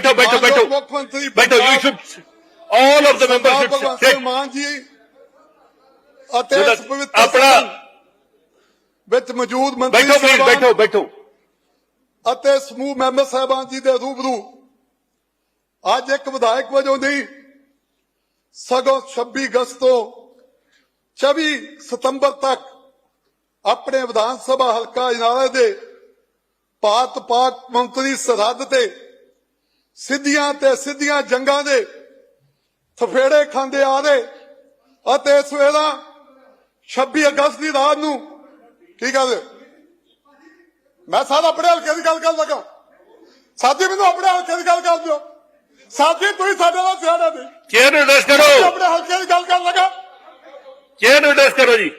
ਬੈਠੋ ਬੈਠੋ ਬੈਠੋ ਮੁੱਖ ਮੰਤਰੀ ਬੈਠੋ you should all of the members should Mann ji ਅਤੇ ਆਪਣਾ ਵਿੱਚ ਮੌਜੂਦ ਮੰਤਰੀ ਬੈਠੋ ਪਲੀਜ਼ ਬੈਠੋ ਬੈਠੋ ਅਤੇ ਸਮੂਹ ਮੈਂਬਰ ਸਾਹਿਬਾਨ ਜੀ ਦੇ ਰੂਬਰੂ ਅੱਜ ਇੱਕ ਵਿਧਾਇਕ ਵਜੋਂ ਨਹੀਂ ਸਗੋਂ 26 ਅਗਸਤ ਤੋਂ 24 ਸਤੰਬਰ ਤੱਕ ਆਪਣੇ ਵਿਧਾਨ ਸਭਾ ਹਲਕਾ ਇਨਾਲੇ ਦੇ ਪਾਤ ਪਾਕ ਮੰਤਰੀ ਸਰਹੱਦ ਤੇ ਸਿੱਧੀਆਂ ਤੇ ਸਿੱਧੀਆਂ ਜੰਗਾਂ ਦੇ ਥਫੇੜੇ ਖਾਂਦੇ ਆ ਰਹੇ। ਅਤੇ ਇਸ ਵੇਲੇ 26 ਅਗਸਤ ਦੀ ਰਾਤ ਨੂੰ ਕੀ ਕਰਦੇ ਮੈਂ ਸਾਰਾ ਆਪਣੇ ਹਲਕੇ ਦੀ ਗੱਲ ਕਰ ਲਗਾ। ਸਾਥੀ ਮੈਨੂੰ ਆਪਣੇ ਹਲਕੇ ਦੀ ਗੱਲ ਕਰ ਦਿਓ। ਸਾਥੀ ਤੁਸੀਂ ਸਾਡੇ ਨਾਲ ਸਿਆਣਾ ਨਹੀਂ ਚੇਅਰ ਨੂੰ ਕਰੋ? ਆਪਣੇ ਹਲਕੇ ਦੀ ਗੱਲ ਕਰ ਲਗਾ। ਚੇਅਰ ਨੂੰ ਕਰੋ ਜੀ?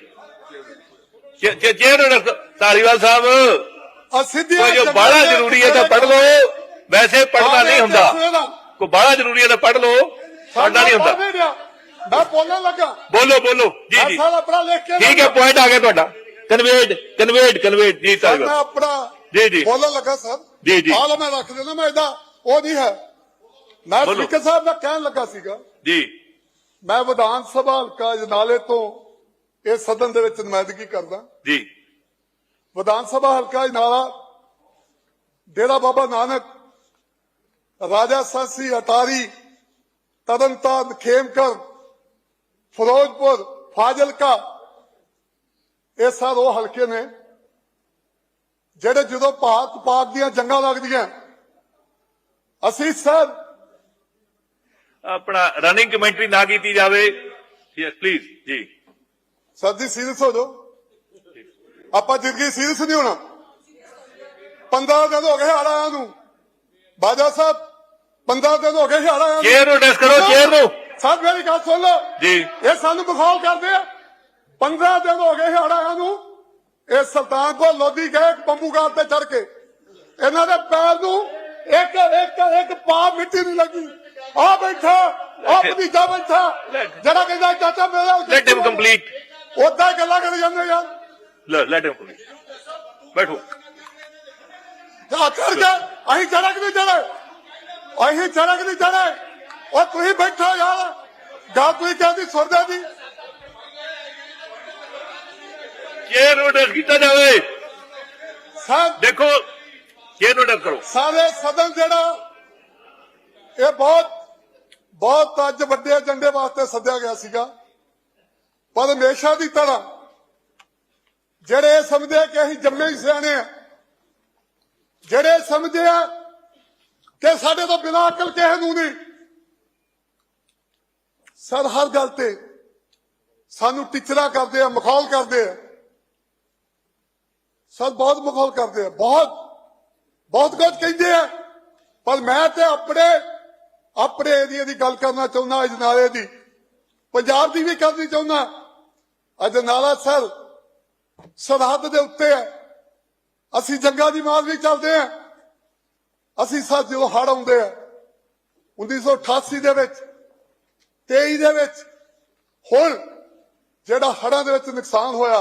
ਚੇਅਰ ਨੂੰ ਕਰੋ। ਧਾਲੀਵਾਲ ਸਾਹਿਬ ਅਸੀਂ ਦੀ ਕੋਈ ਜੋ ਬਾਹਲਾ ਜ਼ਰੂਰੀ ਹੈ ਤਾਂ ਪੜ੍ਹ ਲਓ। ਵੈਸੇ ਪੜ੍ਹਨਾ ਨਹੀਂ ਹੁੰਦਾ। ਕੋਈ ਬਾਹਲਾ ਜ਼ਰੂਰੀ ਹੈ ਤਾਂ ਪੜ੍ਹ ਲਓ। ਪੜ੍ਹਨਾ ਨਹੀਂ ਹੁੰਦਾ। ਮੈਂ ਬੋਲਣ ਲੱਗਾ। ਬੋਲੋ ਬੋਲੋ। ਜੀ ਜੀ। ਆਪਣਾ ਲਿਖ ਕੇ ਠੀਕ ਹੈ ਪੁਆਇੰਟ ਆ ਗਿਆ ਤੁਹਾਡਾ। ਕਨਵੇਡ ਕਨਵੇਡ ਕਨਵੇਡ ਜੀ ਮੈਂ ਧਾਲੀਵਾਲ ਆਪਣਾ ਜੀ, ਜੀ। ਬੋਲਣ ਲੱਗਾ ਸਰ। ਜੀ, ਜੀ। ਹਾਲ ਮੈਂ ਰੱਖ ਦੇਣਾ ਮੈਂ ਇਹਦਾ ਉਹ ਨਹੀਂ ਹੈ। ਮੈਂ। ਸਪੀਕਰ ਸਾਹਿਬ ਦਾ ਕਹਿਣ ਲੱਗਾ ਸੀਗਾ। ਜੀ। ਮੈਂ ਵਿਧਾਨ ਸਭਾ ਹਲਕਾ ਜਨਾਲੇ ਤੋਂ ਇਹ ਸਦਨ ਦੇ ਵਿੱਚ ਨੁਮਾਇੰਦਗੀ ਕਰਦਾ। ਜੀ। ਵਿਧਾਨ ਸਭਾ ਹਲਕਾ ਜਨਾਲਾ ਡੇਰਾ ਬਾਬਾ ਨਾਨਕ ਰਾਜਾ ਸਾਸੀ ਅਟਾਰੀ ਤਦਨਤਾਰਨ ਖੇਮਕਰ ਫਿਰੋਜ਼ਪੁਰ ਫਾਜ਼ਿਲਕਾ ਇਹ ਸਾਰੇ ਉਹ ਹਲਕੇ ਨੇ ਜਿਹੜੇ ਜਦੋਂ ਭਾਰਤ ਪਾਕ ਦੀਆਂ ਜੰਗਾਂ ਲੱਗਦੀਆਂ। ਅਸੀਂ ਸਰ ਆਪਣਾ ਰਨਿੰਗ ਕਮੈਂਟਰੀ ਨਾ ਕੀਤੀ ਜਾਵੇ। ਯੈਸ ਪਲੀਜ਼ ਜੀ। ਸਰਦੀ ਸੀਰੀਅਸ ਹੋ ਜਾਓ। ਆਪਾਂ ਜ਼ਿੰਦਗੀ ਸੀਰੀਅਸ ਨਹੀਂ ਹੋਣਾ। 15 ਦਿਨ ਹੋ ਗਏ ਆਇਆ ਨੂੰ। ਬਾਜਾ ਸਾਹਿਬ 15 ਦਿਨ ਹੋ ਗਏ ਆਇਆ। ਚੇਅਰ ਨੂੰ ਐਡਰੈਸ ਕਰੋ ਚੇਅਰ ਨੂੰ। ਸਾਹਿਬ ਮੇਰੀ ਗੱਲ ਸੁਣ ਲਓ। ਜੀ। ਇਹ ਸਾਨੂੰ ਬਖੌਲ ਕਰਦੇ ਆ। 15 ਦਿਨ ਹੋ ਗਏ ਹੜ ਆਇਆ ਨੂੰ। ਇਹ ਸੁਲਤਾਨਪੁਰ ਲੋਧੀ ਗਏ ਬੰਬੂਗਾਰ ਤੇ ਚੜ ਕੇ। ਇਹਨਾਂ ਦੇ ਪੈਰ ਨੂੰ ਇੱਕ ਇੱਕ ਇੱਕ ਪਾ ਮਿੱਟੀ ਨਹੀਂ ਲੱਗੀ। ਆ ਬੈਠਾ ਆ ਭਤੀਜਾ ਬੈਠਾ। ਜਿਹੜਾ ਕਹਿੰਦਾ ਚਾਚਾ ਮੇਰਾ ਲੈਟ ਹਿਮ ਕੰਪਲੀਟ ਉਦਾਂ ਗੱਲਾਂ ਕਰੀ ਜਾਂਦੇ ਯਾਰ। ਲੈਟ ਹਿਮ ਕੰਪਲੀਟ ਬੈਠੋ। ਜਾ ਕਰ ਕੇ ਅਸੀਂ ਚੜਕ ਨਹੀਂ ਅਸੀਂ ਚੜਕ ਨਹੀਂ ਚੜੇ ਉਹ ਤੁਸੀਂ ਬੈਠੋ ਯਾਰ। ਗਾ ਤੁਸੀਂ ਕਹਿੰਦੀ ਸੁਰਦਾ ਦੀ ਚੇਅਰ ਨੂੰ ਐਡਰੈਸ ਕੀਤਾ ਜਾਵੇ ਸਾ- ਦੇਖੋ ਚੇਅਰ ਨੂੰ ਐਡਰੈਸ ਕਰੋ। ਸਾਰੇ ਸਦਨ ਜਿਹੜਾ ਇਹ ਬਹੁਤ ਬਹੁਤ ਅੱਜ ਵੱਡੇ ਏਜੰਡੇ ਵਾਸਤੇ ਸੱਦਿਆ ਗਿਆ ਸੀਗਾ। ਪਰ ਹਮੇਸ਼ਾ ਦੀ ਤਰ੍ਹਾਂ ਜਿਹੜੇ ਸਮਝਦੇ ਕਿ ਅਸੀਂ ਜੰਮੇ ਹੀ ਸਿਆਣੇ ਆ ਜਿਹੜੇ ਸਮਝਦੇ ਆ ਕਿ ਸਾਡੇ ਤੋਂ ਬਿਨਾਂ ਅਕਲ ਕਿਸੇ ਨੂੰ ਨਹੀਂ। ਸਰ, ਹਰ ਗੱਲ ਤੇ ਸਾਨੂੰ ਟੀਚਰਾ ਕਰਦੇ ਆ, ਮਖੌਲ ਕਰਦੇ ਆ। ਸਰ, ਬਹੁਤ ਮਖੌਲ ਕਰਦੇ ਆ। ਬਹੁਤ ਬਹੁਤ ਕੁਝ ਕਹਿੰਦੇ ਆ। ਪਰ ਮੈਂ ਤੇ ਆਪਣੇ ਆਪਣੇ ਏਰੀਆ ਦੀ ਗੱਲ ਕਰਨਾ ਚਾਹੁੰਦਾ ਅਜਨਾਲੇ ਦੀ। ਪੰਜਾਬ ਦੀ ਵੀ ਕਰਨੀ ਚਾਹੁੰਦਾ। ਅਜਨਾਲਾ ਸਰ, ਸਰਹੱਦ ਦੇ ਉੱਤੇ ਹੈ ਅਸੀਂ ਜੰਗਾਂ ਦੀ ਮਾਰ ਵੀ ਚੱਲਦੇ ਆ। ਅਸੀਂ ਸਰ ਜਦੋਂ ਹੜ ਆਉਂਦੇ ਆ 1988 ਦੇ ਵਿੱਚ 23 ਦੇ ਵਿੱਚ, ਹੁਣ ਜਿਹੜਾ ਹੜਾਂ ਦੇ ਵਿੱਚ ਨੁਕਸਾਨ ਹੋਇਆ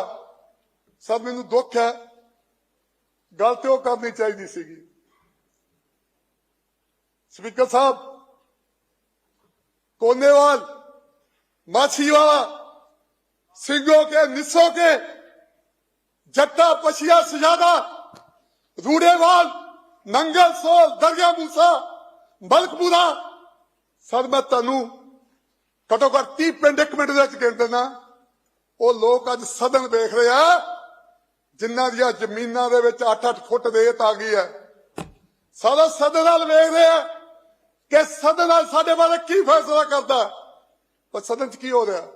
ਸਰ ਮੈਨੂੰ ਦੁੱਖ ਹੈ, ਗੱਲ ਤੇ ਉਹ ਕਰਨੀ ਚਾਹੀਦੀ ਸੀਗੀ। ਸਪੀਕਰ ਸਾਹਿਬ, ਕੋਨੇਵਾਲ, ਮਾਛੀਵਾਲਾ, ਸਿੰਘੋ ਕੇ, ਨਿਸੋ ਕੇ, ਜੱਟਾ, ਪਛੀਆ, ਸਜਾਦਾ, ਰੂੜੇਵਾਲ ਨੰਗਲ ਸੋਲ, ਦਰਿਆ ਮੂਸਾ ਮਲਕਪੂਰਾ ਸਰ, ਮੈਂ ਤੁਹਾਨੂੰ ਘਟੋ ਘੱਟ 30 ਪਿੰਡ, ਇੱਕ ਮਿੰਟ ਦੇ ਵਿੱਚ ਗਿਣ ਦੇਣਾ ਉਹ ਲੋਕ ਅੱਜ ਸਦਨ ਵੇਖ ਰਹੇ ਆ, ਜਿਨ੍ਹਾਂ ਦੀਆਂ ਜ਼ਮੀਨਾਂ ਦੇ ਵਿੱਚ 8-8 ਫੁੱਟ ਰੇਤ ਆ ਗਈ ਹੈ। ਸਾਰਾ ਸਦਨ ਨਾਲ ਵੇਖ ਰਹੇ ਆ ਕਿ ਸਦਨ ਨਾਲ ਸਾਡੇ ਬਾਰੇ ਕੀ ਫੈਸਲਾ ਕਰਦਾ ਪਰ ਸਦਨ 'ਚ ਕੀ ਹੋ ਰਿਹਾ?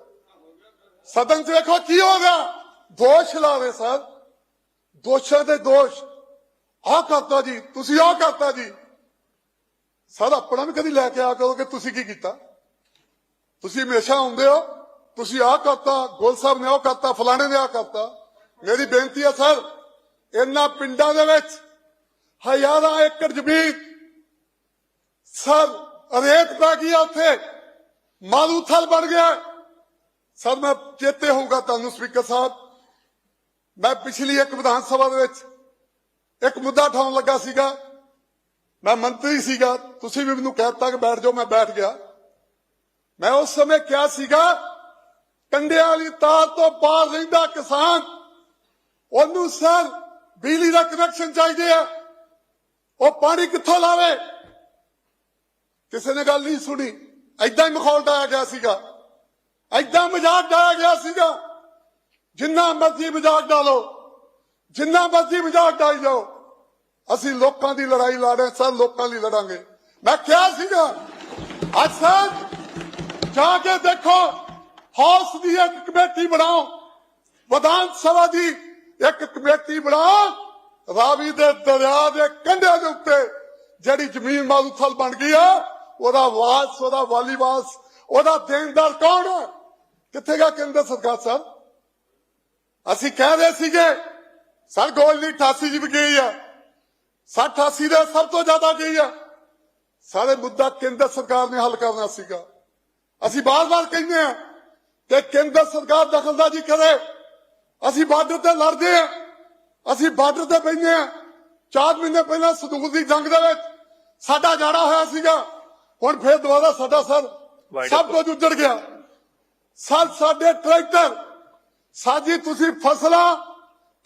ਸਦਨ 'ਚ ਵੇਖੋ ਕੀ ਹੋ ਰਿਹਾ। ਦੋਸ਼ ਲਾ ਰਹੇ ਸਰ। ਦੋਸ਼ਾਂ ਦੇ ਦੋਸ਼। ਆਹ ਕਰਤਾ ਜੀ, ਤੁਸੀਂ ਆਹ ਕਰਤਾ ਜੀ। ਸਰ ਆਪਣਾ ਵੀ ਕਦੀ ਲੈ ਕੇ ਆ ਕਰੋ ਕਿ ਤੁਸੀਂ ਕੀ ਕੀਤਾ? ਤੁਸੀਂ ਹਮੇਸ਼ਾ ਆਉਂਦੇ ਹੋ, ਤੁਸੀਂ ਆਹ ਕਰਤਾ, ਗੋਲ ਸਾਹਿਬ ਨੇ ਉਹ ਕਰਤਾ, ਫਲਾਣੇ ਨੇ ਆਹ ਕਰਤਾ। ਮੇਰੀ ਬੇਨਤੀ ਹੈ, ਸਰ, ਇਹਨਾਂ ਪਿੰਡਾਂ ਦੇ ਵਿੱਚ ਹਜ਼ਾਰਾਂ ਏਕੜ ਜ਼ਮੀਨ, ਸਰ, ਰੇਤ ਪੈ ਗਈ ਆ ਉੱਥੇ। ਮਾਰੂਥਲ ਬਣ ਗਿਆ। ਸਰ, ਮੈਂ ਚੇਤੇ ਹੋਊਗਾ ਤੁਹਾਨੂੰ ਸਪੀਕਰ ਸਾਹਿਬ। ਮੈਂ ਪਿਛਲੀ ਇੱਕ ਵਿਧਾਨ ਸਭਾ ਦੇ ਵਿੱਚ ਇੱਕ ਮੁੱਦਾ ਉਠਾਉਣ ਲੱਗਾ ਸੀਗਾ। ਮੈਂ ਮੰਤਰੀ ਸੀਗਾ। ਤੁਸੀਂ ਵੀ ਮੈਨੂੰ ਕਹਿਤਾ ਕਿ ਬੈਠ ਜਾਓ, ਮੈਂ ਬੈਠ ਗਿਆ। ਮੈਂ ਉਸ ਸਮੇਂ ਕਿਹਾ ਸੀਗਾ, ਕੰਡਿਆਂ ਵਾਲੀ ਤਾਰ ਤੋਂ ਬਾਹਰ ਰਹਿੰਦਾ ਕਿਸਾਨ, ਉਹਨੂੰ ਸਰ ਬਿਜਲੀ ਦਾ ਕਨੈਕਸ਼ਨ ਚਾਹੀਦੇ ਆ। ਉਹ ਪਾਣੀ ਕਿੱਥੋਂ ਲਾਵੇ? ਕਿਸੇ ਨੇ ਗੱਲ ਨਹੀਂ ਸੁਣੀ। ਐਦਾਂ ਹੀ ਮਖੌਲ ਡਾਇਆ ਗਿਆ ਸੀਗਾ। ਐਦਾਂ ਮਜ਼ਾਕ ਡਾਇਆ ਗਿਆ ਸੀਗਾ। ਜਿੰਨਾ ਮਰਜ਼ੀ ਮਜ਼ਾਕ ਡਾਲੋ ਜਿੰਨਾ ਮਰਜ਼ੀ ਮਜ਼ਾਕ ਡਾਈ ਜਾਓ। ਅਸੀਂ ਲੋਕਾਂ ਦੀ ਲੜਾਈ ਲੜ ਰਹੇ ਸਰ ਲੋਕਾਂ ਲਈ ਲੜਾਂਗੇ। ਮੈਂ ਕਿਹਾ ਸੀਗਾ ਅੱਜ ਸਰ, ਜਾ ਕੇ ਦੇਖੋ, ਹਾਊਸ ਦੀ ਇੱਕ ਕਮੇਟੀ ਬਣਾਓ। ਵਿਧਾਨ ਸਭਾ ਦੀ ਇੱਕ ਕਮੇਟੀ ਬਣਾਓ, ਰਾਵੀ ਦੇ ਦਰਿਆ ਦੇ ਕੰਢਿਆਂ ਦੇ ਉੱਤੇ, ਜਿਹੜੀ ਜ਼ਮੀਨ ਮਾਰੂਥਲ ਬਣ ਗਈ ਆ, ਉਹਦਾ ਵਾਸ ਉਹਦਾ ਵਾਲੀਵਾਸ ਉਹਦਾ ਦੇਣਦਾਰ ਕੌਣ ਹੈ ਕਿੱਥੇ ਗਿਆ ਕੇਂਦਰ ਸਰਕਾਰ ਸਾਹਿਬ ਅਸੀਂ ਕਹਿ ਰਹੇ ਸੀਗੇ, ਸਰ ਗੋਲ ਦੀ 88 ਜੀ ਵੀ ਗਈ ਆ। 60 88 ਦੇ ਸਭ ਤੋਂ ਜ਼ਿਆਦਾ ਗਈ ਆ? ਸਾਰੇ ਮੁੱਦਾ ਕੇਂਦਰ ਸਰਕਾਰ ਨੇ ਹੱਲ ਕਰਨਾ ਸੀਗਾ। ਅਸੀਂ ਬਾਰ-ਬਾਰ ਕਹਿੰਦੇ ਆ ਕਿ ਕੇਂਦਰ ਸਰਕਾਰ ਦਖਲਅੰਦਾਜ਼ੀ ਕਰੇ। ਅਸੀਂ ਬਾਰਡਰ ਤੇ ਲੜਦੇ ਆ। ਅਸੀਂ ਬਾਰਡਰ ਤੇ ਬੈਠੇ ਆ। ਚਾਰ ਮਹੀਨੇ ਪਹਿਲਾਂ ਸੰਦੂਕ ਦੀ ਜੰਗ ਦੇ ਵਿੱਚ ਸਾਡਾ ਜਾੜਾ ਹੋਇਆ ਸੀਗਾ। ਹੁਣ ਫੇਰ ਦੁਬਾਰਾ ਸਾਡਾ ਸਰ ਸਭ ਕੁਝ ਉੱਜੜ ਗਿਆ। ਸਰ ਸਾਡੇ ਟਰੈਕਟਰ ਸਾਜੀ ਤੁਸੀਂ ਫਸਲਾਂ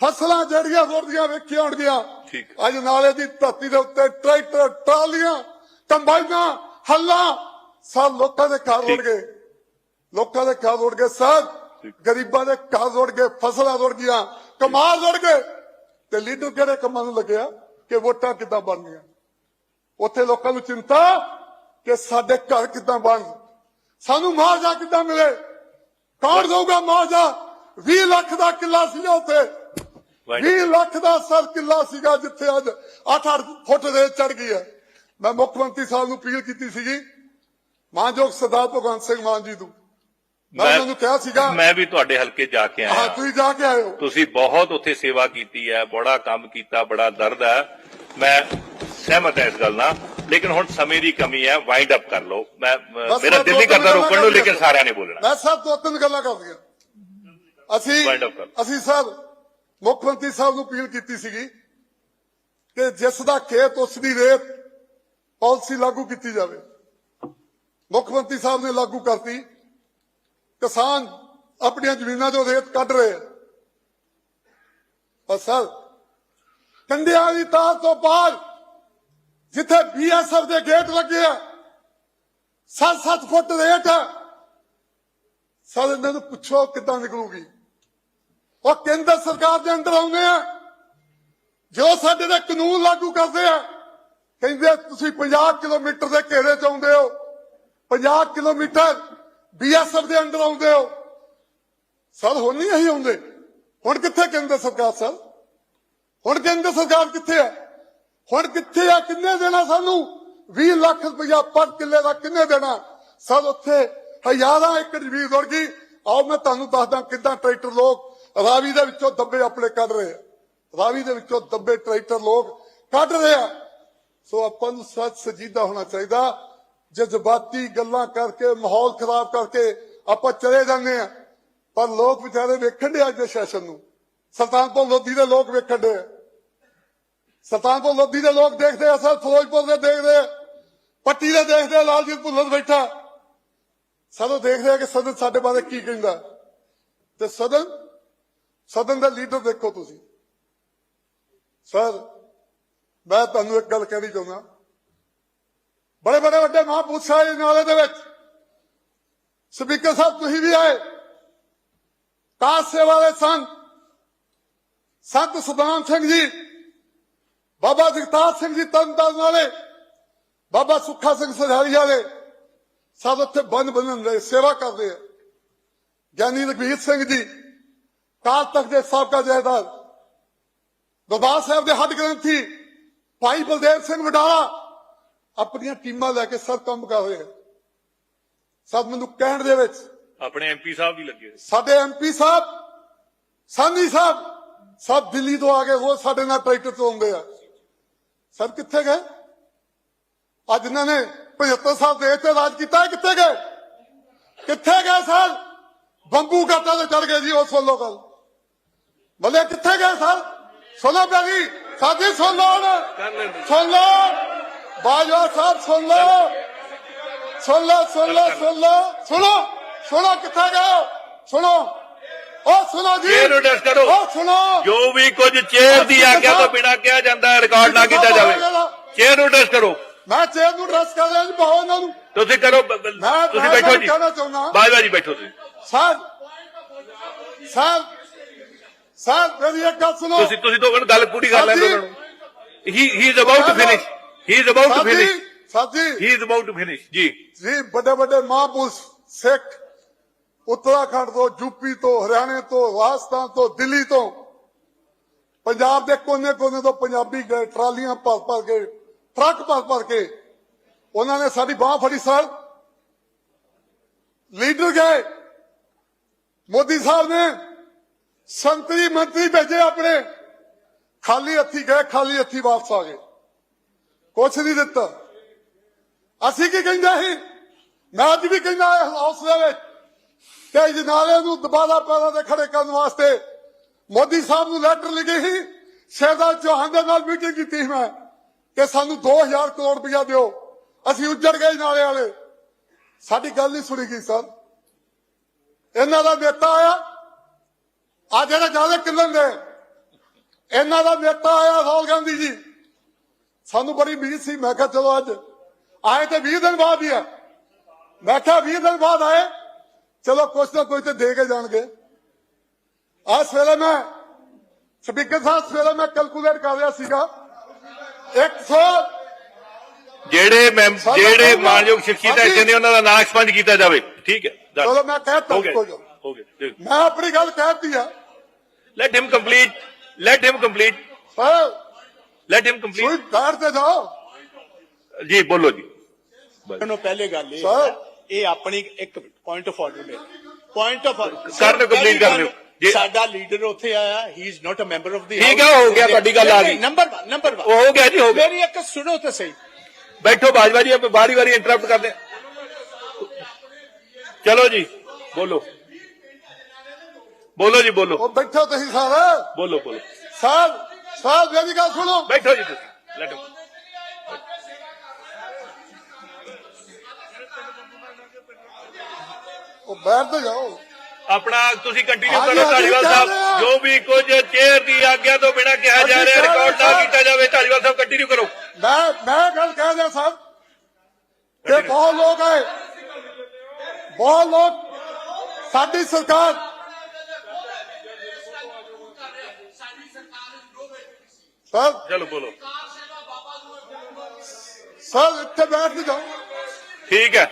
ਫਸਲਾਂ ਜਿਹੜੀਆਂ ਰੁੜਦੀਆਂ ਵੇਖੀਆਂ ਹੋਣਗੀਆਂ। ਠੀਕ। ਅੱਜ ਨਾਲੇ ਦੀ ਧਰਤੀ ਦੇ ਉੱਤੇ ਟਰੈਕਟਰ ਟਰਾਲੀਆਂ ਕੰਬਾਈਨਾਂ ਹੱਲਾਂ ਸਭ ਲੋਕਾਂ ਦੇ ਘਰ ਰੁੜ ਗਏ ਲੋਕਾਂ ਦੇ ਘਰ ਰੁੜ ਗਏ ਸਰ ਗਰੀਬਾਂ ਦੇ ਘਰ ਰੁੜ ਗਏ ਫਸਲਾਂ ਰੁੜ ਗਈਆਂ ਕਮਾਲ ਰੁੜ ਗਏ ਤੇ ਲੀਡਰ ਕਿਹੜੇ ਕੰਮਾਂ ਨੂੰ ਲੱਗਿਆ? ਕਿ ਵੋਟਾਂ ਕਿੱਦਾਂ ਬਣਨੀਆਂ? ਉੱਥੇ ਲੋਕਾਂ ਨੂੰ ਚਿੰਤਾ ਕਿ ਸਾਡੇ ਘਰ ਕਿੱਦਾਂ ਬਣ। ਸਾਨੂੰ ਮੁਆਵਜ਼ਾ ਕਿੱਦਾਂ ਮਿਲੇ? ਕੌਣ ਦਊਗਾ ਮੁਆਵਜ਼ਾ? 20 ਲੱਖ ਦਾ ਕਿੱਲਾ ਸੀ ਉੱਥੇ। 20 ਲੱਖ ਦਾ ਸਰ ਕਿੱਲਾ ਸੀਗਾ ਜਿੱਥੇ ਅੱਜ 8-8 ਫੁੱਟ ਰੇਤ ਚੜ ਗਈ ਹੈ। ਮੈਂ ਮੁੱਖ ਮੰਤਰੀ ਸਾਹਿਬ ਨੂੰ ਅਪੀਲ ਕੀਤੀ ਸੀਗੀ ਮਾਨਯੋਗ ਸਰਦਾਰ ਭਗਵੰਤ ਸਿੰਘ ਮਾਨ ਜੀ ਨੂੰ। ਮੈਂ ਉਹਨਾਂ ਨੂੰ ਕਿਹਾ ਸੀਗਾ ਮੈਂ ਵੀ ਤੁਹਾਡੇ ਹਲਕੇ ਜਾ ਕੇ ਹਾਂ ਆਇਆ ਤੁਸੀਂ ਜਾ ਕੇ ਹੋ। ਤੁਸੀਂ ਬਹੁਤ ਉੱਥੇ ਸੇਵਾ ਕੀਤੀ ਹੈ ਬੜਾ ਕੰਮ ਕੀਤਾ ਬੜਾ ਦਰਦ ਹੈ। ਮੈਂ ਸਹਿਮਤ ਹਾਂ ਇਸ ਗੱਲ ਨਾਲ ਲੇਕਿਨ ਹੁਣ ਸਮੇਂ ਦੀ ਕਮੀ ਹੈ ਵਾਈਂਡ ਅਪ ਕਰ ਲਓ। ਮੈਂ ਮੇਰਾ ਦਿਲ ਦੋ ਨਹੀਂ ਕਰਦਾ ਰੋਕਣ ਨੂੰ ਲੇਕਿਨ। ਸਾਰਿਆਂ ਨੇ ਬੋਲਣਾ। ਮੈਂ ਸਰ ਦੋ ਤਿੰਨ ਗੱਲਾਂ ਕਰਦੀਆਂ ਅਸੀਂ। ਅਸੀਂ ਸਰ ਮੁੱਖ ਮੰਤਰੀ ਸਾਹਿਬ ਨੂੰ ਅਪੀਲ ਕੀਤੀ ਸੀਗੀ ਕਿ ਜਿਸ ਦਾ ਖੇਤ, ਉਸ ਦੀ ਰੇਤ ਪਾਲਿਸੀ ਲਾਗੂ ਕੀਤੀ ਜਾਵੇ। ਮੁੱਖ ਮੰਤਰੀ ਸਾਹਿਬ ਨੇ ਲਾਗੂ ਕਰਤੀ। ਕਿਸਾਨ ਆਪਣੀਆਂ ਜ਼ਮੀਨਾਂ 'ਚੋਂ ਰੇਤ ਕੱਢ ਰਹੇ ਆ। ਪਰ ਸਰ, ਕੰਡਿਆਂ ਦੀ ਤਾਰ ਤੋਂ ਬਾਅਦ ਜਿੱਥੇ ਬੀਐਸਐਫ ਦੇ ਗੇਟ ਲੱਗੇ ਆ 7-7 ਫੁੱਟ ਰੇਟ ਸਰ, ਇਹਨਾਂ ਨੂੰ ਪੁੱਛੋ ਕਿੱਦਾਂ ਨਿਕਲੂਗੀ। ਉਹ ਕੇਂਦਰ ਸਰਕਾਰ ਦੇ ਅੰਦਰ ਆਉਂਦੇ ਆ, ਜੋ ਸਾਡੇ ਦੇ ਕਾਨੂੰਨ ਲਾਗੂ ਕਰਦੇ ਆ, ਕਹਿੰਦੇ ਤੁਸੀਂ 50 ਕਿਲੋਮੀਟਰ ਦੇ ਘੇਰੇ ਚ ਆਉਂਦੇ ਹੋ 50 ਕਿਲੋਮੀਟਰ ਬੀਐਸਐਫ ਦੇ ਅੰਦਰ ਆਉਂਦੇ ਹੋ। ਸਰ, ਹੁਣ ਨਹੀਂ ਅਸੀਂ ਆਉਂਦੇ। ਹੁਣ ਕਿੱਥੇ ਕੇਂਦਰ ਸਰਕਾਰ, ਸਰ? ਹੁਣ ਕੇਂਦਰ ਸਰਕਾਰ ਕਿੱਥੇ ਆ? ਹੁਣ ਕਿੱਥੇ ਆ? ਕਿੰਨੇ ਦੇਣਾ ਸਾਨੂੰ? 20 ਲੱਖ ਰੁਪਇਆ ਪਰ ਕਿੱਲੇ ਦਾ ਕਿੰਨੇ ਦੇਣਾ? ਸਰ, ਉੱਥੇ ਹਜ਼ਾਰਾਂ ਏਕੜ ਜ਼ਮੀਨ ਰੁੜ ਗਈ। ਆਓ, ਮੈਂ ਤੁਹਾਨੂੰ ਦੱਸਦਾ ਕਿੱਦਾਂ ਟਰੈਕਟਰ ਲੋਕ ਰਾਵੀ ਦੇ ਵਿੱਚੋਂ ਦੱਬੇ ਆਪਣੇ ਕੱਢ ਰਹੇ ਆ। ਰਾਵੀ ਦੇ ਵਿੱਚੋਂ ਦੱਬੇ ਟਰੈਕਟਰ ਲੋਕ ਕੱਢ ਰਹੇ ਆ। ਸੋ ਆਪਾਂ ਨੂੰ ਸੱਚ ਸਜੀਦਾ ਹੋਣਾ ਚਾਹੀਦਾ। ਜਜ਼ਬਾਤੀ ਗੱਲਾਂ ਕਰਕੇ, ਮਾਹੌਲ ਖਰਾਬ ਕਰਕੇ ਆਪਾਂ ਚਲੇ ਜਾਂਦੇ ਆ। ਪਰ ਲੋਕ ਵਿਚਾਰੇ ਵੇਖਣ ਦੇ ਅੱਜ ਦੇ ਸੈਸ਼ਨ ਨੂੰ। ਸੁਲਤਾਨਪੁਰ ਲੋਧੀ ਦੇ ਲੋਕ ਵੇਖਣ ਦੇ ਸੁਲਤਾਨਪੁਰ ਲੋਧੀ ਦੇ ਲੋਕ ਦੇਖਦੇ ਆ ਸਰ ਫਿਰੋਜ਼ਪੁਰ ਦੇ ਦੇਖਦੇ ਆ। ਪੱਟੀ ਦੇ ਦੇਖਦੇ ਆ, ਲਾਲਜੀਤ ਭੁੱਲਰ ਬੈਠਾ। ਸਾਨੂੰ ਦੇਖਦੇ ਆ ਕਿ ਸਦਨ ਸਾਡੇ ਬਾਰੇ ਕੀ ਕਹਿੰਦਾ। ਤੇ ਸਦਨ ਸਦਨ ਦਾ ਲੀਡਰ ਦੇਖੋ ਤੁਸੀਂ। ਸਰ ਮੈਂ ਤੁਹਾਨੂੰ ਇੱਕ ਗੱਲ ਕਹਿਣੀ ਚਾਹੁੰਦਾ। ਬੜੇ ਬੜੇ ਵੱਡੇ ਮਹਾਂਪੁਰਸ਼ ਆਏ ਨਾਲੇ ਦੇ ਵਿੱਚ। ਸਪੀਕਰ ਸਾਹਿਬ, ਤੁਸੀਂ ਵੀ ਆਏ। ਕਾਰ ਸੇਵਾ ਦੇ ਸੰਤ ਸੰਤ ਸਦਾਮ ਸਿੰਘ ਜੀ, ਬਾਬਾ ਜਗਤਾਰ ਸਿੰਘ ਜੀ ਤਰਨਤਾਰਨ ਵਾਲੇ, ਬਾਬਾ ਸੁੱਖਾ ਸਿੰਘ ਸਰਹਾਲੀ ਵਾਲੇ, ਸਭ ਉੱਥੇ ਬੰਨ ਬੰਨਣ ਦੇ ਸੇਵਾ ਕਰਦੇ ਆ। ਗਿਆਨੀ ਰਘਵੀਰ ਸਿੰਘ ਜੀ ਕਾਲ ਤਖਤ ਦੇ ਸਾਬਕਾ ਜਥੇਦਾਰ ਦਰਬਾਰ ਸਾਹਿਬ ਦੇ ਹੱਡ ਗ੍ਰੰਥੀ ਭਾਈ ਬਲਦੇਵ ਸਿੰਘ ਵਡਾਲਾ ਆਪਣੀਆਂ ਟੀਮਾਂ ਲੈ ਕੇ ਸਰ ਕੰਮ ਕਰ ਰਹੇ ਆ ਸਭ ਮੈਨੂੰ ਕਹਿਣ ਦੇ ਵਿੱਚ ਆਪਣੇ ਐਮਪੀ ਸਾਹਿਬ ਵੀ ਲੱਗੇ ਹੋਏ। ਸਾਡੇ ਐਮਪੀ ਸਾਹਿਬ ਸਾਨੀ ਸਾਹਿਬ ਸਭ ਦਿੱਲੀ ਤੋਂ ਆ ਕੇ ਉਹ ਸਾਡੇ ਨਾਲ ਟਰੈਕਟਰ ਤੋਂ ਆਉਂਦੇ ਆ ਸਰ ਕਿੱਥੇ ਗਏ ਅੱਜ ਇਹਨਾਂ ਨੇ 75 ਸਾਲ ਦੇਸ਼ ਤੇ ਰਾਜ ਕੀਤਾ ਹੈ, ਕਿੱਥੇ ਗਏ ਕਿੱਥੇ ਗਏ ਸਰ ਬੰਬੂ ਘਾਟਾ ਤੇ ਚੜ ਗਏ ਜੀ ਉਸ ਵੱਲੋਂ ਗੱਲ ਬੱਲੇ ਕਿੱਥੇ ਗਏ ਸਰ ਸੁਣੋ ਪਿਆਰੀ ਸਾਡੀ ਸੁਣ ਲਓ ਹੁਣ। ਸੁਣ ਲਓ। ਬਾਜਵਾ ਸਾਹਿਬ ਸੁਣ ਲਓ। ਸੁਣ ਲਓ ਸੁਣ ਲਓ ਸੁਣ ਲਓ। ਸੁਣੋ ਸੁਣੋ ਕਿੱਥੇ ਗਏ ਸੁਣੋ। ਉਹ ਸੁਣੋ ਜੀ। ਚੇਅਰ ਨੂੰ ਡਿਸ ਕਰੋ। ਉਹ ਸੁਣੋ। ਜੋ ਵੀ ਕੁਝ ਚੇਅਰ ਦੀ ਆਗਿਆ ਤੋਂ ਬਿਨਾਂ ਕਿਹਾ ਜਾਂਦਾ ਹੈ ਰਿਕਾਰਡ ਨਾ ਕੀਤਾ ਜਾਵੇ। ਚੇਅਰ ਨੂੰ ਡਿਸ ਕਰੋ। ਮੈਂ ਚੇਅਰ ਨੂੰ ਡਰੈਸ ਕਰ ਰਿਹਾ ਜੀ ਬਹੁਤ ਇਹਨਾਂ ਨੂੰ। ਤੁਸੀਂ ਕਰੋ ਤੁਸੀਂ ਬੈਠੋ ਜੀ। ਬਾਜਵਾ ਜੀ ਬੈਠੋ ਤੁਸੀਂ। ਸਾਹਿਬ ਸਾਹਿਬ ਸਾਹਿਬ ਮੇਰੀ ਇੱਕ ਗੱਲ ਸੁਣੋ। ਤੁਸੀਂ ਤੁਸੀਂ ਦੋ ਮਿੰਟ ਗੱਲ ਪੂਰੀ ਕਰ ਲੈਂਦੇ ਉਹਨਾਂ ਨੂੰ। He he is about to finish he is about to finish ji he is about to finish ji. Ji ਵੱਡੇ ਵੱਡੇ ਮਹਾਂਪੁਰਸ਼ ਸਿੱਖ ਉੱਤਰਾਖੰਡ ਤੋਂ ਯੂਪੀ ਤੋਂ ਹਰਿਆਣੇ ਤੋਂ ਰਾਜਸਥਾਨ ਤੋਂ ਦਿੱਲੀ ਤੋਂ ਪੰਜਾਬ ਦੇ ਕੋਨੇ-ਕੋਨੇ ਤੋਂ ਪੰਜਾਬੀ ਗਏ ਟਰਾਲੀਆਂ ਭਰ ਭਰ ਕੇ ਟਰੱਕ ਭਰ ਭਰ ਕੇ ਉਹਨਾਂ ਨੇ ਸਾਡੀ ਬਾਹ ਫੜੀ ਸਰ। ਲੀਡਰ ਗਏ। ਮੋਦੀ ਸਾਹਿਬ ਨੇ ਸੰਤਰੀ ਮੰਤਰੀ ਭੇਜੇ ਆਪਣੇ। ਖਾਲੀ ਹੱਥੀ ਗਏ, ਖਾਲੀ ਹੱਥੀ ਵਾਪਸ ਆ ਗਏ। ਕੁਛ ਨਹੀਂ ਦਿੱਤਾ। ਅਸੀਂ ਕੀ ਕਹਿੰਦੇ ਸੀ? ਮੈਂ ਅੱਜ ਵੀ ਕਹਿੰਦਾ ਇਸ ਹੌਸਲੇ ਵਿੱਚ ਕਿ ਜਨਾਲੇ ਨੂੰ ਦੁਬਾਰਾ ਪੈਰਾਂ ਤੇ ਖੜੇ ਕਰਨ ਵਾਸਤੇ ਮੋਦੀ ਸਾਹਿਬ ਨੂੰ ਲੈਟਰ ਲਿਖੀ ਸੀ। ਸ਼ਹਿਜ਼ਾਦ ਚੌਹਾਨ ਦੇ ਨਾਲ ਮੀਟਿੰਗ ਕੀਤੀ ਸੀ ਮੈਂ ਕਿ ਸਾਨੂੰ 2000 ਕਰੋੜ ਰੁਪਇਆ ਦਿਓ। ਅਸੀਂ ਉੱਜੜ ਗਏ ਨਾਲੇ ਵਾਲੇ। ਸਾਡੀ ਗੱਲ ਨਹੀਂ ਸੁਣੀ ਗਈ, ਸਰ। ਇਹਨਾਂ ਦਾ ਨੇਤਾ ਆਇਆ। ਆ ਜਿਹੜੇ ਜ਼ਿਆਦਾ ਕਿੰਨਣ ਦੇ ਇਹਨਾਂ ਦਾ ਨੇਤਾ ਆਇਆ ਰਾਹੁਲ ਗਾਂਧੀ ਜੀ। ਸਾਨੂੰ ਬੜੀ ਉਮੀਦ ਸੀ ਮੈਂ ਕਿਹਾ ਚਲੋ ਅੱਜ। ਆਏ ਤੇ 20 ਦਿਨ ਬਾਅਦ ਹੀ ਆ। ਮੈਂ ਕਿਹਾ 20 ਦਿਨ ਬਾਅਦ ਆਏ। ਚਲੋ ਕੁਛ ਨਾ ਕੁਛ ਤੇ ਦੇ ਕੇ ਜਾਣਗੇ। ਆ ਸਵੇਰੇ ਮੈਂ ਸਪੀਕਰ ਸਾਹਿਬ ਸਵੇਰੇ ਮੈਂ ਕੈਲਕੂਲੇਟ ਕਰ ਰਿਹਾ ਸੀਗਾ। 100 ਜਿਹੜੇ ਜਿਹੜੇ। ਮਾਨਯੋਗ ਸ਼ਖਸੀਅਤ ਨੇ ਉਹਨਾਂ ਦਾ ਨਾਂ ਐਕਸਪੰਜ ਕੀਤਾ ਜਾਵੇ। ਠੀਕ ਹੈ। Done. ਚਲੋ ਮੈਂ ਕਹਿਤਾ ਹੋ ਗਿਆ ਕੋਈ ਗੱਲ। ਹੋ ਗਿਆ ਮੈਂ ਆਪਣੀ ਗੱਲ ਕਹਿਤੀ ਆ let him complete let him complete ਪਰ ਲੈਟ ਹਿਮ ਕੋਈ ਕੰਪਲੀਟ ਬੈਠ ਤੇ ਜਾਓ ਜੀ ਬੋਲੋ ਜੀ ਨੂੰ ਪਹਿਲੇ ਗੱਲ ਇਹ Sir। ਹੈ, ਇਹ ਆਪਣੀ ਇੱਕ ਪੁਆਇੰਟ ਆਫ ਆਰਡਰ ਹੈ ਪੁਆਇੰਟ ਆਫ Sir ਨੇ complete ਕਰ ਲਿਓ। ਜੇ- ਸਾਡਾ ਲੀਡਰ ਉੱਥੇ ਆਇਆ he is not a member of the ਠੀਕ ਹੈ, ਹੋ ਗਿਆ, ਤੁਹਾਡੀ ਗੱਲ ਆ ਗਈ। ਨੰਬਰ 1 ਨੰਬਰ 1 ਉਹ ਹੋ ਗਿਆ ਜੀ ਹੋ ਗਿਆ ਮੇਰੀ ਇੱਕ ਸੁਣੋ ਤਾਂ ਸਹੀ ਬੈਠੋ ਬਾਜਵਾ ਜੀ ਆਪਾਂ ਵਾਰੀ ਵਾਰੀ ਇੰਟਰਰਪਟ ਕਰਦੇ ਹਾਂ। ਚਲੋ ਜੀ ਬੋਲੋ ਬੋਲੋ ਜੀ ਬੋਲੋ ਉਹ ਬੈਠੋ ਤੁਸੀਂ ਸਾਰੇ ਬੋਲੋ ਬੋਲੋ ਸਾਹਿਬ ਸਾਹਿਬ ਮੇਰੀ ਗੱਲ ਸੁਣੋ ਬੈਠੋ ਜੀ ਤੁਸੀਂ ਲੈਟ ਉਹ ਬੈਠ ਤੇ ਜਾਓ ਆਪਣਾ ਤੁਸੀਂ ਕੰਟੀਨਿਊ ਹਾਂਜੀ, ਕਰੋ ਹਾਂਜੀ, ਧਾਲੀਵਾਲ ਕਹਿ ਸਾਹਿਬ ਰਹੇ ਹਾਂ। ਜੋ ਵੀ ਕੁਝ ਚੇਅਰ ਬਹੁਤ ਲੋਕ ਸਾਡੀ ਸਰਕਾਰ ਸਰ ਚਲੋ ਬੋਲੋ। ਸਰ ਇੱਥੇ ਬੈਠ ਜਾਓ। ਠੀਕ ਹੈ।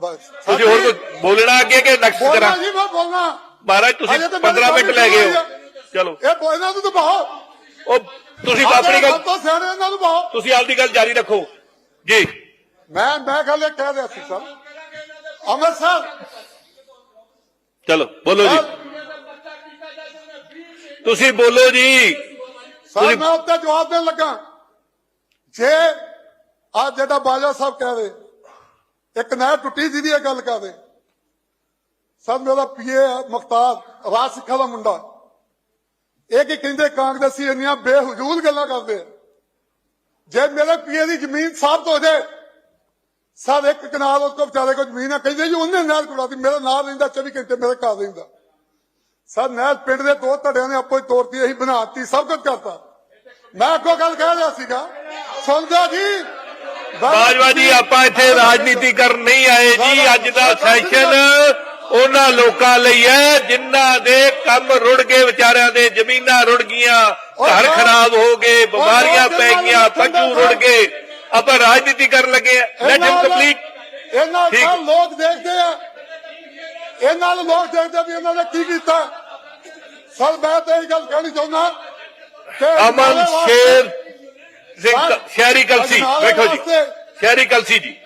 ਬਸ। ਤੁਸੀਂ ਹੋਰ ਕੁਝ ਬੋਲਣਾ ਅੱਗੇ ਕਿ ਬੋਲਣਾ ਕਰਾਂ ਜੀ ਮੈਂ ਬੋਲਣਾ। ਮਹਾਰਾਜ ਤੁਸੀਂ ਅਜੇ ਤਾਂ ਮੇਰੇ 15 ਮਿੰਟ ਲੈ ਗਏ ਹੋ। ਚਲੋ। ਇਹ ਬੋਲਣਾ ਤੂੰ ਬਹੁਤ ਉਹ ਤੁਸੀਂ ਆਪਣੀ ਗੱਲ ਤੋਂ ਸਿਆਣੇ ਇਹਨਾਂ ਨੂੰ ਤੁਸੀਂ ਆਪਦੀ ਗੱਲ ਜਾਰੀ ਰੱਖੋ। ਜੀ। ਮੈਂ ਮੈਂ ਗੱਲ ਕਹਿ ਰਿਹਾ ਸੀ ਸਰ। ਅਮਰ ਸਰ ਚਲੋ ਬੋਲੋ ਜੀ। ਤੁਸੀਂ ਬੋਲੋ ਜੀ। ਸਰ ਮੈਂ ਉੱਤੇ ਜਵਾਬ ਦੇਣ ਲੱਗਾ। ਜੇ ਆ ਜਿਹੜਾ ਬਾਜਾ ਸਾਹਿਬ ਕਹਿ ਰਹੇ ਇੱਕ ਨਹਿਰ ਟੁੱਟੀ ਜਿਹਦੀ ਇਹ ਗੱਲ ਕਰਦੇ ਸਰ ਮੇਰਾ ਪੀਏ ਮੁਖਤਾਰ ਰਾਜ ਸਿੱਖਾ ਦਾ ਮੁੰਡਾ। ਇਹ ਕੀ ਕਹਿੰਦੇ ਕਾਂਗਰਸੀ ਇੰਨੀਆਂ ਬੇਹਜੂਲ ਗੱਲਾਂ ਕਰਦੇ। ਜੇ ਮੇਰੇ ਪੀਏ ਦੀ ਜ਼ਮੀਨ ਸਾਫ਼ ਹੋ ਜਾਏ ਸਰ ਇੱਕ ਕਨਾਲ ਉਸ ਕੋ ਵਿਚਾਰੇ ਕੋ ਜ਼ਮੀਨ ਆ ਕਹਿੰਦੇ ਜੀ ਉਹਨੇ ਨਹਿਰ ਕੁੜਾਤੀ ਮੇਰਾ ਨਾਂ ਲੈਂਦਾ 24 ਘੰਟੇ ਮੇਰੇ ਘਰ ਰਹਿੰਦਾ। ਸਰ ਨਹਿਰ ਪਿੰਡ ਦੇ ਦੋ ਧੜਿਆਂ ਨੇ ਆਪੋ ਹੀ ਤੋੜਤੀ ਅਸੀਂ ਬਣਾਤੀ ਸਭ ਕੁਝ ਕਰਤਾ। ਮੈਂ ਅੱਗੋਂ ਗੱਲ ਕਹਿ ਰਿਹਾ ਸੀਗਾ ਸੁਣਦਾ ਜੀ? ਬਾਜਵਾ ਜੀ ਆਪਾਂ ਇੱਥੇ ਰਾਜਨੀਤੀ ਕਰਨ ਨਹੀਂ ਆਏ ਜੀ ਅੱਜ ਦਾ ਸੈਸ਼ਨ ਉਹਨਾਂ ਲੋਕਾਂ ਲਈ ਹੈ ਜਿਨ੍ਹਾਂ ਦੇ ਕੰਮ ਰੁੜ ਗਏ ਵਿਚਾਰਿਆਂ ਦੇ ਜ਼ਮੀਨਾਂ ਰੁੜ ਗਈਆਂ ਘਰ ਖਰਾਬ ਹੋ ਗਏ ਬਿਮਾਰੀਆਂ ਪੈ ਗਈਆਂ ਪਸ਼ੂ ਰੁੜ ਗਏ। ਆਪਾਂ ਰਾਜਨੀਤੀ ਕਰਨ ਲੱਗੇ ਲੈਟ ਹਿਮ ਕੰਪਲੀਟ ਇਹਨਾਂ। ਨਾਲ ਲੋਕ ਦੇਖਦੇ ਆ। ਇਹਨਾਂ ਨੂੰ ਲੋਕ ਦੇਖਦੇ ਆ ਵੀ ਇਹਨਾਂ ਨੇ ਕੀ ਕੀਤਾ। ਸਰ ਮੈਂ ਤਾਂ ਇਹ ਗੱਲ ਕਹਿਣੀ ਚਾਹੁੰਦਾ ਅਮਨ ਸ਼ੇਰ ਸਿੰਘ ਸ਼ਹਿਰੀ ਕਲਸੀ ਬੈਠੋ ਜੀ। ਸ਼ਹਿਰੀ ਕਲਸੀ ਜੀ।